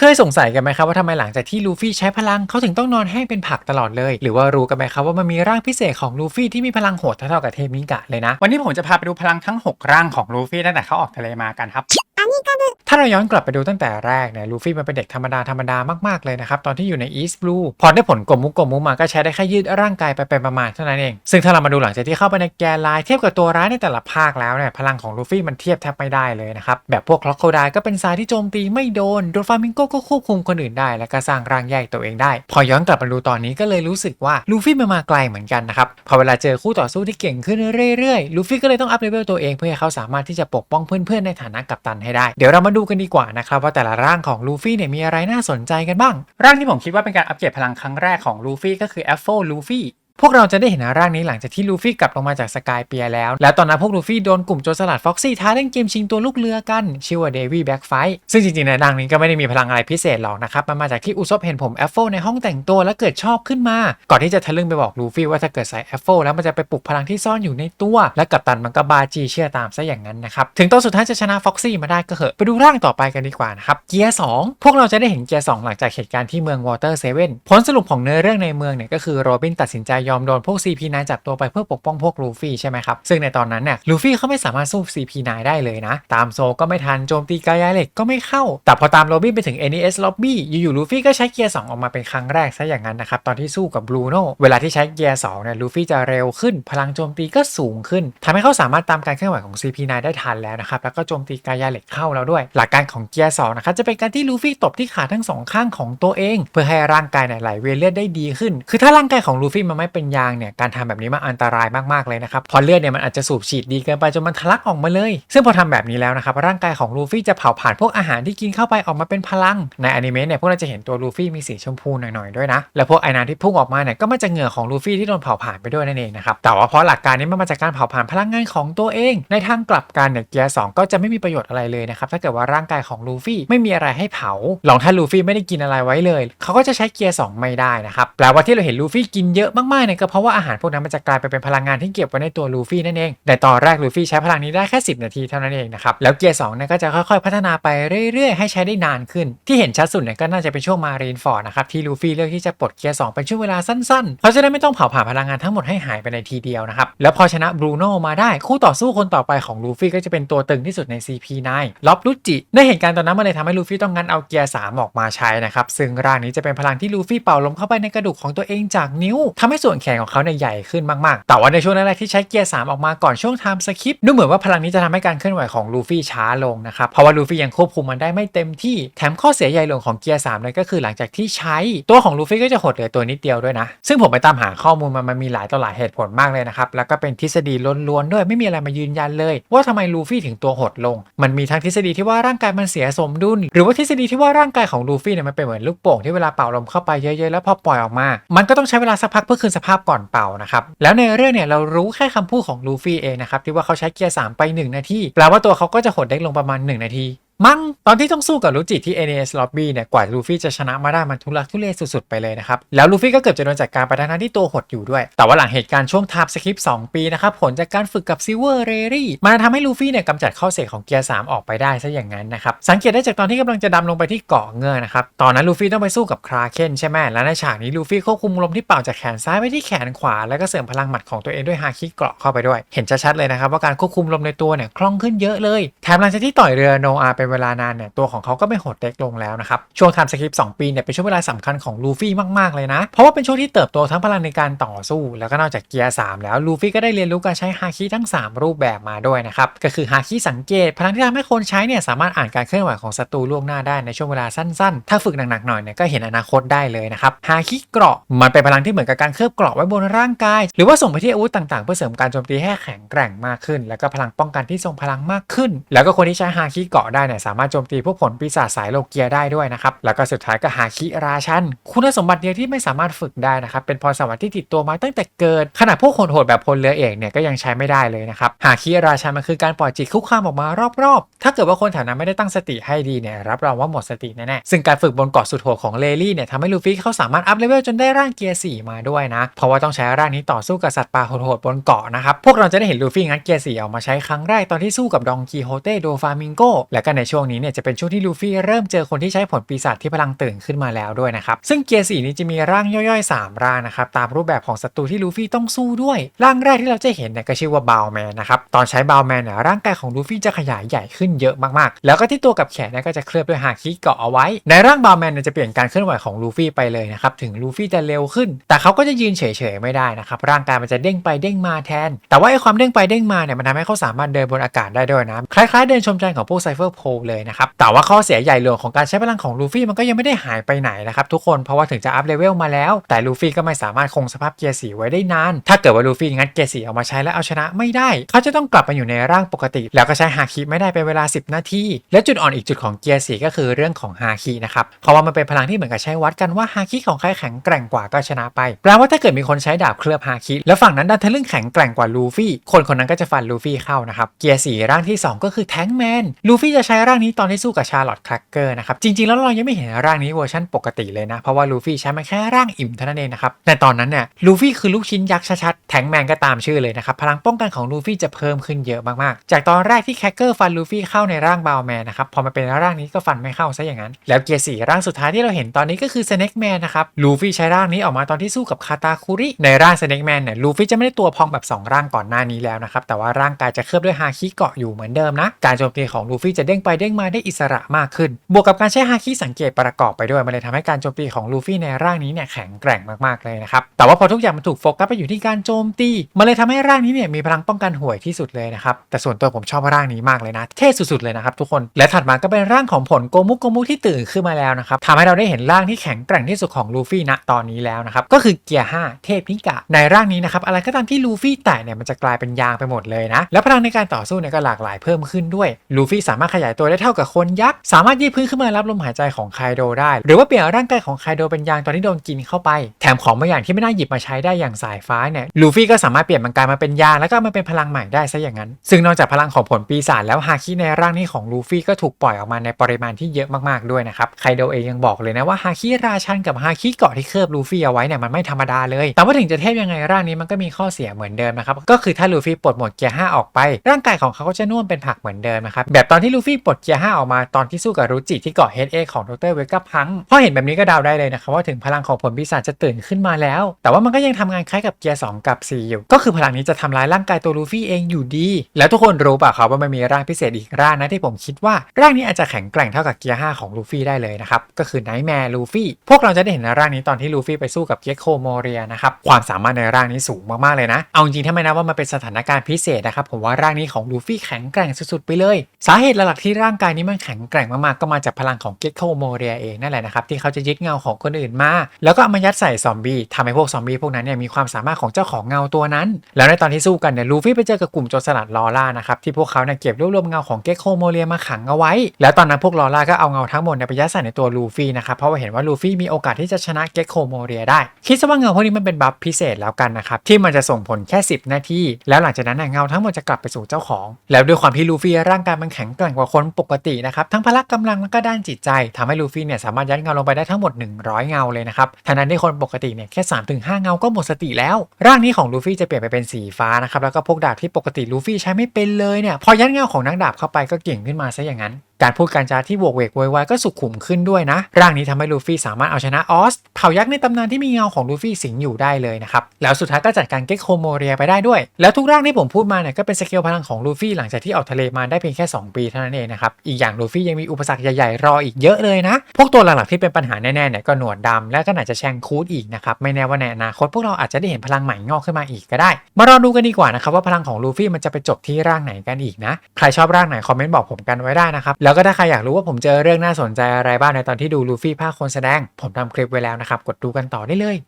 เคยสงสัยกันไหมครับว่าทำไมหลังจากที่ลูฟี่ใช้พลังเขาถึงต้องนอนแห้งเป็นผักตลอดเลย หรือว่ารู้กันไหมครับว่ามันมีร่างพิเศษของลูฟี่ที่มีพลังโหดเท่ากับเทมิกะเลยนะ วันนี้ผมจะพาไปดูพลังทั้ง 6 ร่างของลูฟี่ตั้งแต่เขาออกทะเลมากันครับ ถ้าเราย้อนกลับไปดูตั้งแต่แรกเนี่ยลูฟี่มันเป็นเด็กธรรมดาธรรมดามากๆเลยนะครับตอนที่อยู่ในอีสต์บลูพอได้ผลกลมมุกกลมมุกมาก็ใช้ได้แค่ยืดร่างกายไปเป็นประมาณเท่านั้นเอง ซึ่งถ้าเรามาดูหลังจากที่เข้าไปในแกนไลน์เทียบกับตัวร้ายในแต่ละภาคแล้วเนี่ยพลังของลูฟี่มันเทียบแทบไม่ได้เลยนะครับแบบพวกคล็อกโคไดก็เป็นสายที่โจมตีไม่โดนโดนฟามิงโกก็ควบคุมคนอื่นได้ และก็สร้างร่างแยกตัวเองได้ พอย้อนกลับมาดูตอนนี้ก็เลยรู้สึกว่าลูฟี่มันมาไกลเหมือนกันนะครับพอเวลาเจอคู่ต่อสู้ที่เก่งขึ้นเรื่อยๆลูฟี่ก็เลยต้องอัพเลเวลตัวเองเพื่อให้เขาสามารถที่จะปกป้องเพื่อนๆในฐานะกัปตันให้ได้เดี๋ยวเรามาดูกันดีกว่านะครับว่าแต่ละร่างของลูฟี่เนี่ยมีอะไรน่าสนใจกันบ้าง ร่างที่ผมคิดว่าเป็นการอัปเกรดพลังครั้งแรกของลูฟี่ก็คือแอฟโฟลูฟี่ พวกเราจะได้เห็นร่างนี้หลังจากที่ลูฟี่กลับลงมาจากสกายเปียแล้ว แล้วตอนนั้นพวกลูฟี่โดนกลุ่มโจรสลัดฟ็อกซี่ท้าเล่นเกมชิงตัวลูกเรือกัน ชื่อว่าเดวี่แบ็กไฟซึ่งจริงๆในร่างนี้ก็ไม่ได้มีพลังอะไรพิเศษหรอกนะครับ มันมาจากที่อุซบเห็นผมแอฟโฟในห้องแต่งตัวแล้วเกิดชอบขึ้นมา ก่อนที่จะทะลึ่งไปบอกลูฟี่ว่าถ้าเกิดใส่แอฟโฟแล้วมันจะไปปลุกพลังที่ซ่อนอยู่ในตัว และกัปตันมันก็บาจีเชื่อตามซะอย่างนั้นนะครับ ถึงตอนสุดท้ายจะชนะฟ็อกซี่มาได้ก็เหอะ ไปดูร่างต่อไปกันดีกว่านะครับ เกียร์สองพวกเราจะได้เห็นเกียร์สองหลังจากเหตุการณ์ที่เมืองวอเตอร์เซเว่นผลสรุปของเนื้อเรื่องในเมืองเนี่ยก็คือโรบินตัดสินใจยอมโดนพวก CP9 จับตัวไปเพื่อปกป้องพวกลูฟี่ใช่ไหมครับ ซึ่งในตอนนั้นเนี่ยลูฟี่เขาไม่สามารถสู้ CP9 ได้เลยนะ ตามโซก็ไม่ทันโจมตีกายาเหล็กก็ไม่เข้า แต่พอตามโรบินไปถึง NES Lobby อยู่ๆลูฟี่ก็ใช้เกียร์ 2 ออกมาเป็นครั้งแรกซะอย่างนั้นนะครับตอนที่สู้กับบรูโน่เวลาที่ใช้เกียร์2เนี่ยลูฟี่จะเร็วขึ้น พลังโจมตีก็สูงขึ้นทำให้เขาสามารถตามการเคลื่อนไหวของ CP9 ได้ทันแล้วนะครับแล้วก็โจมตีกายาเหล็กเข้าแล้วด้วย หลักการของเกียร์2นะครับจะเป็นการที่ลูฟี่ตบที่ขาทั้งสองข้างของตัวเอง เพื่อให้ร่างกายเนี่ยไหลเวียนเลือดได้ดีขึ้น คือถ้าร่างกายของลูฟี่มันไม่เป็นยางเนี่ยการทำแบบนี้มันอันตรายมากๆเลยนะครับพอเลือดเนี่ยมันอาจจะสูบฉีดดีเกินไปจนมันทะลักออกมาเลย ซึ่งพอทำแบบนี้แล้วนะครับร่างกายของลูฟี่จะเผาผ่านพวกอาหารที่กินเข้าไปออกมาเป็นพลังในอนิเมะเนี่ยพวกเราจะเห็นตัวลูฟี่มีสีชมพูหน่อยๆด้วยนะแล้วพวกไอ้น้ำที่พุ่งออกมาเนี่ยก็มาจากเหงื่อของลูฟี่ที่โดนเผาผ่านไปด้วยนั่นเองนะครับแต่ว่าเพราะหลักการนี้มันมาจากการเผาผ่านพลังงานของตัวเอง ในทางกลับกันเนี่ยเกียร์สก็จะไม่มีประโยชน์อะไรเลยนะครับถ้าเกิดว่าร่างกายของลูฟี่ไม่มีอะไรให้เผาลองถ้าลูฟี่ไม่ได้กินอะไรไว้เลยเขาก็จะใช้เกียร์สไม่ได้นะครับแปลว่าที่เราเห็นลูฟี่กินเยอะมากๆเนี่ยก็เพราะว่าอาหารพวกนั้นมันจะกลายไปเป็นพลังงานที่เก็บไว้ในตัวลูฟี่นั่นเองแต่ตอนแรกลูฟี่ใช้พลังนี้ได้แค่ 10 นาทีเท่านั้นเองนะครับแล้วเกียร์สเนี่ยก็จะค่อยๆ พัฒนาไปเรื่อยๆ ให้ใช้ได้นานขึ้น ที่เห็นชัดสุดเนี่ยก็น่าจะเป็นช่วงมารีนฟอร์ดนะครับที่ลูฟี่เลือกที่จะปลดเกียร์สองเป็นช่วงเวลาสั้นๆเขาจะได้ไม่ต้องเผาผ่านพลังงานทั้งหมดให้หายไปในทีเดียวนะครับแล้วพอชนะบรูโน่มาได้คู่ต่อสู้คนต่อไปของลูฟี่ก็จะเป็นตัวตึงที่สุดใน CP9 ล็อบลุจิในเหตุการณ์ตอนนั้นมันเลยทำให้ลูฟี่ต้องงัดเอาเกียร์3ออกมาใช้นะครับซึ่งร่างนี้จะเป็นพลังที่ลูฟี่เป่าลมเข้าไปในกระดูกของตัวเองจากนิ้วทำให้ส่วนแขนของเขาเนี่ยใหญ่ขึ้นมากๆ แต่ว่าในช่วงแรกๆที่ใช้เกียร์ 3 ออกมาก่อนช่วงไทม์สคิปดูเหมือนว่าพลังนี้จะทำให้การเคลื่อนไหวของลูฟี่ช้าลงนะครับเพราะว่าลูฟี่ยังควบคุมมันได้ไม่เต็มที่แถมข้อเสียใหญ่หลวงของเกียร์3เลยก็คือหลังจากที่ใช้ตัวของลูฟี่ก็จะหดเหลือตัวนิดเดียวด้วยนะ ซึ่งผมไปตามหาข้อมูลมันมันมีหลายต่อหลายเหตุผลมากเลยนะครับแล้วก็เป็นทฤษฎีล้วนๆด้วยไม่มีอะไรมายืนยันเลย ว่าทำไมลูฟี่ถึงตัวหดลง มันมีทั้งทฤษฎีที่ว่าร่างกายมันเสียสมดุล หรือว่าทฤษฎีที่ว่าร่างกายของลูฟี่เนี่ยมันเป็นเหมือนลูกโป่งที่เวลาเป่าลมเข้าไปเยอะๆแล้วพอปล่อยออกมา มันก็ต้องใช้เวลาสักพักเพื่อคืนสภาพก่อนเป่านะครับ แล้วในเรื่องเนี่ยเรารู้แค่คำพูดของลูฟี่เองนะครับที่ว่าเขาใช้เกียร์3ไป 1 นาทีแปลว่าตัวเขาก็จะหดเด็กลงประมาณ 1 นาที มั้งตอนที่ต้องสู้กับลูจิที่ NAS Lobby เนี่ยกว่าลูฟี่จะชนะมาได้มันทุลักทุเลสุดๆไปเลยนะครับ แล้วลูฟี่ก็เกือบจะโดนจัดการไปทั้งที่ตัวหดอยู่ด้วย แต่ว่าหลังเหตุการณ์ช่วงทาบสคริปต์2ปีนะครับ ผลจากการฝึกกับซิเวอร์เรรี่มันทำให้ลูฟี่เนี่ยกำจัดข้อเสียของเกียร์ 3 ออกไปได้ซะอย่างนั้นนะครับ สังเกตได้จากตอนที่กำลังจะดำลงไปที่เกาะเงือนะครับตอนนั้นลูฟี่ต้องไปสู้กับคราเคนใช่ไหมแล้วในฉากนี้ลูฟี่ควบคุมลมที่เป่าจากแขนซ้ายไปที่แขนขวา แล้วก็เสริมพลังหมัดของตัวเองด้วยฮาคิเกราะเข้าไปด้วย เห็นชัดๆเลยนะครับว่าการควบคุมลมในตัวเนี่ยคล่องขึ้นเยอะเลยแถมหลังจากที่ต่อยเรือโนอาเป็นเวลานานเนี่ยตัวของเขาก็ไม่หดเล็กลงแล้วนะครับช่วงทำสคริปต์2ปีเนี่ยเป็นช่วงเวลาสำคัญของลูฟี่มากๆเลยนะ เพราะว่าเป็นช่วงที่เติบโตทั้งพลังในการต่อสู้ แล้วก็นอกจากเกียร์3แล้วลูฟี่ก็ได้เรียนรู้การใช้ฮาคิทั้ง 3 รูปแบบมาด้วยนะครับก็คือฮาคิสังเกต พลังที่ทำให้คนใช้เนี่ยสามารถอ่านการเคลื่อนไหวของศัตรูล่วงหน้าได้ในช่วงเวลาสั้นๆ ถ้าฝึกหนักๆหน่อยเนี่ยก็เห็นอนาคตได้เลยนะครับฮาคิเกราะมันเป็นพลังที่เหมือนกับการเคลือบเกราะไว้บนร่างกาย หรือว่าส่งไปที่อาวุธต่างๆ เพื่อเสริมการโจมตีให้แข็งแกร่งมากขึ้น แล้วก็พลังป้องกันที่ทรงพลังมากขึ้น แล้วก็คนที่ใช้ฮาคิเกราะได้เนี่ยสามารถโจมตีพวกผลปีศาจสายโลเกียได้ด้วยนะครับ แล้วก็สุดท้ายก็ฮาคิราชัน คุณสมบัติเดียวที่ไม่สามารถฝึกได้นะครับ เป็นพรสวรรค์ที่ติดตัวมาตั้งแต่เกิด ขนาดพวกคนโหดแบบพลเรือเอกเนี่ยก็ยังใช้ไม่ได้เลยนะครับฮาคิราชันมันคือการปล่อยจิตคุกคามออกมารอบๆ ถ้าเกิดว่าคนแถวนั้นไม่ได้ตั้งสติให้ดีเนี่ยรับรองว่าหมดสติแน่ๆ ซึ่งการฝึกบนเกาะสุดโหดของเลลี่เนี่ยทำให้ลูฟี่เขาสามารถอัพเลเวลจนได้ร่างเกียร์4มาด้วยนะ เพราะว่าต้องใช้ร่างนี้ต่อสู้กับสัตว์ป่าโหดๆบนเกาะนะครับ พวกเราจะได้เห็นลูฟี่งัดเกียร์4ออกมาใช้ครั้งแรกตอนที่สู้กับดองกีโฮเต้โดฟามิงโกและก็ในช่วงนี้เนี่ยจะเป็นช่วงที่ลูฟี่เริ่มเจอคนที่ใช้ผลปีศาจที่พลังตื่นขึ้นมาแล้วด้วยนะครับ ซึ่งเกียร์สีนี้จะมีร่างย่อยๆ 3 ร่างนะครับตามรูปแบบของศัตรูที่ลูฟี่ต้องสู้ด้วย ร่างแรกที่เราจะเห็นเนี่ยก็ชื่อว่าบาวแมนนะครับตอนใช้บาวแมนเนี่ยร่างกายของลูฟี่จะขยายใหญ่ขึ้นเยอะมากๆ แล้วก็ที่ตัวกับแขนเนี่ยก็จะเคลือบด้วยฮาคิเกาะเอาไว้ ในร่างบาวแมนเนี่ยจะเปลี่ยนการเคลื่อนไหวของลูฟี่ไปเลยนะครับถึงลูฟี่จะเร็วขึ้น แต่เขาก็จะยืนเฉยๆไม่ได้นะครับร่างกายมันจะเด้งไปเด้งมาแทน แต่ว่าไอ้ความเด้งไปเด้งมาเนี่ยมันทำให้เขาสามารถเดินบนอากาศได้ด้วยนะคล้ายๆเดินชมจันทร์ของพวกไซเฟอร์โพเลยนะครับ แต่ว่าข้อเสียใหญ่หลวงของการใช้พลังของลูฟี่มันก็ยังไม่ได้หายไปไหนนะครับทุกคนเพราะว่าถึงจะอัพเลเวลมาแล้ว แต่ลูฟี่ก็ไม่สามารถคงสภาพเกียร์สีไว้ได้นาน ถ้าเกิดว่าลูฟี่งัดเกียร์สีออกมาใช้แล้วเอาชนะไม่ได้ เขาจะต้องกลับมาอยู่ในร่างปกติ แล้วก็ใช้ฮาคิไม่ได้เป็นเวลา 10 นาที และจุดอ่อนอีกจุดของเกียร์สีก็คือเรื่องของฮาคินะครับเพราะว่ามันเป็นพลังที่เหมือนกับใช้วัดกันว่าฮาคิของใครแข็งแกร่งกว่าก็ชนะไปแปลว่าถ้าเกิดมีคนใช้ดาบเคลือบฮาคิแล้วฝั่งนั้นดันทะลึ่งแข็งแกร่งกว่าลูฟี่คนคนนั้นก็จะฟันลูฟี่เข้านะครับเกียร์สีร่างที่ 2 ก็คือแทงแมนลูฟี่จะใช้ร่างนี้ตอนที่สู้กับชาร์ลอตคลักเกอร์นะครับ จริง ๆ แล้วเรายังไม่เห็นร่างนี้เวอร์ชันปกติเลยนะ เพราะว่าลูฟี่ใช้มาแค่ร่างอิ่มเท่านั้นเองนะครับ แต่ตอนนั้นเนี่ยลูฟี่คือลูกชิ้นยักษ์ชัดๆ แทงแมนก็ตามชื่อเลยนะครับ พลังป้องกันของลูฟี่จะเพิ่มขึ้นเยอะมากๆ จากตอนแรกที่แคคเกอร์ฟันลูฟี่เข้าในร่างบาวแมนนะครับ พอมาเป็นร่างนี้ก็ฟันไม่เข้าซะอย่างนั้น แล้วเกียร์สี่ร่างสุดท้ายที่เราเห็นตอนนี้ก็คือสเน็กแมนนะครับ ลูฟี่ใช้ร่างนี้ออกมาตอนที่สู้กับคาตาคุริ ในร่างสเน็กแมนเนี่ย ลูฟี่จะไม่ได้ตัวพองแบบสองร่างก่อนหน้านี้แล้วนะครับ แต่ว่าร่างกายจะเคลือบด้วยฮาคิเกาะอยู่เหมือนเดิมนะ การโจมตีของลูฟี่จะเด้งไปเด้งมาได้อิสระมากขึ้น บวกกับการใช้ฮาคิสังเกตประกอบไปด้วยมันเลยทำให้การโจมตีของลูฟี่ในร่างนี้เนี่ยแข็งแกร่งมากๆเลยนะครับแต่ว่าพอทุกอย่างมันถูกโฟกัสไปอยู่ที่การโจมตีมันเลยทำให้ร่างนี้เนี่ยมีพลังป้องกันห่วยที่สุดเลยนะครับแต่ส่วนตัวผมชอบร่างนี้มากเลยนะเท่สุดๆเลยนะครับทุกคนและถัดมาก็เป็นร่างของผลโกมุกโกมุกที่ตื่นขึ้นมาแล้วนะครับทำให้เราได้เห็นร่างที่แข็งแกร่งที่สุดของลูฟี่ณตอนนี้แล้วนะครับก็คือเกียร์5เทพนิกะในร่างนี้นะครับอะไรก็ตามที่ลูฟี่แตะเนี่ยมันจะกลายเป็นยางไปหมดเลยนะและพลังในการต่อสู้เนี่ยก็หลากหลายเพิ่มขึ้นด้วยลูฟี่สามารถขยายตัวได้เท่ากับคนยักษ์สามารถยืดพื้นขึ้นมารับลมหายใจของไคโดได้ หรือว่าเปลี่ยนร่างกายของไคโดเป็นยางตอนที่โดนกินเข้าไป แถมของบางอย่างที่ไม่น่าหยิบมาใช้ได้อย่างสายฟ้าเนี่ยลูฟี่ก็สามารถเปลี่ยนมันกลายมาเป็นยางแล้วก็มาเป็นพลังใหม่ได้ซะอย่างนั้น ซึ่งนอกจากพลังของผลปีศาจแล้วฮาคิในร่างนี้ของลูฟี่ก็ถูกปล่อยออกมาในปริมาณที่เยอะมากๆด้วยนะครับไคโดเองยังบอกเลยนะว่าฮาคิราชันกับฮาคิเกาะที่เคลือบลูฟี่เอาไว้เนี่ยมันไม่ธรรมดาเลย แต่ว่าถึงจะเทพยังไงร่างนี้มันก็มีข้อเสียเหมือนเดิมนะครับก็คือถ้าลูฟี่ปลดหมดเกียร์5ออกไป ร่างกายของเขาก็จะนุ่มเป็นผักเหมือนเดิมนะครับแบบตอนที่ลูฟี่ปลดเกียร์5ออกมาตอนที่สู้กับรูจิที่เกาะเฮดเอของดรเวกัพพังพอเห็นแบบนี้ก็เดาได้เลยนะครับว่าถึงพลังของผลปีศาจจะตื่นขึ้นมาแล้ว แต่ว่ามันก็ยังทำงานคล้ายกับเกียร์2กับ4อยู่ ก็คือพลังนี้จะทำร้ายร่างกายตัวลูฟี่เองอยู่ดี แล้วทุกคนรู้ป่ะครับว่ามันมีร่างพิเศษอีกร่างนะที่ผมคิดว่าร่างนี้อาจจะแข็งแกร่งเท่ากับเกียร์5ของลูฟี่ได้เลยนะครับก็คือไนท์แมร์ลูฟี่พวกเราจะได้เห็นในร่างนี้ตอนที่ลูฟี่ไปสู้กับเกคโคโมเรียนะครับความสามารถในร่างนี้สูงมากๆเลยนะ เอาจริงถ้าไม่นับว่ามันเป็นสถานการณ์พิเศษนะครับผมว่าร่างนี้ของลูฟี่แข็งแกร่งสุดๆไปเลย สาเหตุหลักที่ร่างกายนี้มันแข็งแกร่งมากๆ ก็มาจากพลังของเกคโคโมเรียเองนั่นแหละนะครับที่เขาจะยึดเงาของคนอื่นมา แล้วก็เอามายัดใส่ซอมบี้ทำให้พวกซอมบี้พวกนั้นเนี่ยมีความสามารถของเจ้าของเงาตัวนั้น แล้วในตอนที่สู้กันเนี่ยลูฟี่ไปเจอกับกลุ่มโจรสลัดลอร่านะครับที่พวกเขาเนี่ยเก็บรวบรวมเงาของเกคโคโมเรียมาขังเอาไว้ แล้วตอนนั้นพวกลอร่าก็เอาเงาทั้งหมดเนี่ยไปยัดใส่ในตัวลูฟี่นะครับเพราะว่าเห็นว่าลูฟี่มีโอกาสที่จะชนะเกคโคโมเรียได้คิดซะว่าเงาพวกนี้มันเป็นบัฟพิเศษแล้วกันนะครับที่มันจะส่งผลแค่ 10 นาทีแล้วหลังจากนั้นเงาทั้งหมดจะกลับไปสู่เจ้าของ แล้วด้วยความที่ลูฟี่ร่างกายมันแข็งแกร่งกว่าคนปกตินะครับทั้งพละกำลังแล้วก็ด้านจิตใจทำให้ลูฟี่เนี่ยสามารถยัดเงาลงไปได้ทั้งหมด 100 เงาเลยนะครับทั้งนั้นที่คนปกติเนี่ยแค่3-5เงาก็หมดสติแล้ว ร่างนี้ของลูฟี่จะเปลี่ยนไปเป็นสีฟ้านะครับแล้วก็พวกดาบที่ปกติลูฟี่ใช้ไม่เป็นเลยเนี่ยพอยัดเงาของนักดาบเข้าไปก็เก่งขึ้นมาซะอย่างนั้น การพูดการจาที่โวกเวกโวยวายก็สุขุมขึ้นด้วยนะ ร่างนี้ทำให้ลูฟี่สามารถเอาชนะออสเผ่ายักษ์ในตำนานที่มีเงาของลูฟี่สิงอยู่ได้เลยนะครับ แล้วสุดท้ายก็จัดการเก็กโคโมเรียไปได้ด้วย แล้วทุกร่างที่ผมพูดมาเนี่ยก็เป็นสเกลพลังของลูฟี่หลังจากที่ออกทะเลมาได้เพียงแค่ 2 ปีเท่านั้นเองนะครับ อีกอย่างลูฟี่ยังมีอุปสรรคใหญ่ๆ รออีกเยอะเลยนะ พวกตัวหลักๆที่เป็นปัญหาแน่ๆเนี่ยก็หนวดดำและก็อาจจะแชงคูดอีกนะครับไม่แน่ว่าในอนาคตพวกเราอาจจะได้เห็นพลังใหม่งอกขึ้นมาอีกก็ได้ มารอดูกันดีกว่านะครับว่าพลังของลูฟี่มันจะไปจบที่ร่างไหนกันอีกนะใครชอบร่างไหนคอมเมนต์บอกผมกันไว้ได้นะครับแล้วก็ถ้าใครอยากรู้ว่าผมเจอเรื่องน่าสนใจอะไรบ้างในตอนที่ดูลูฟี่ภาคคนแสดง ผมทำคลิปไว้แล้วนะครับ กดดูกันต่อได้เลย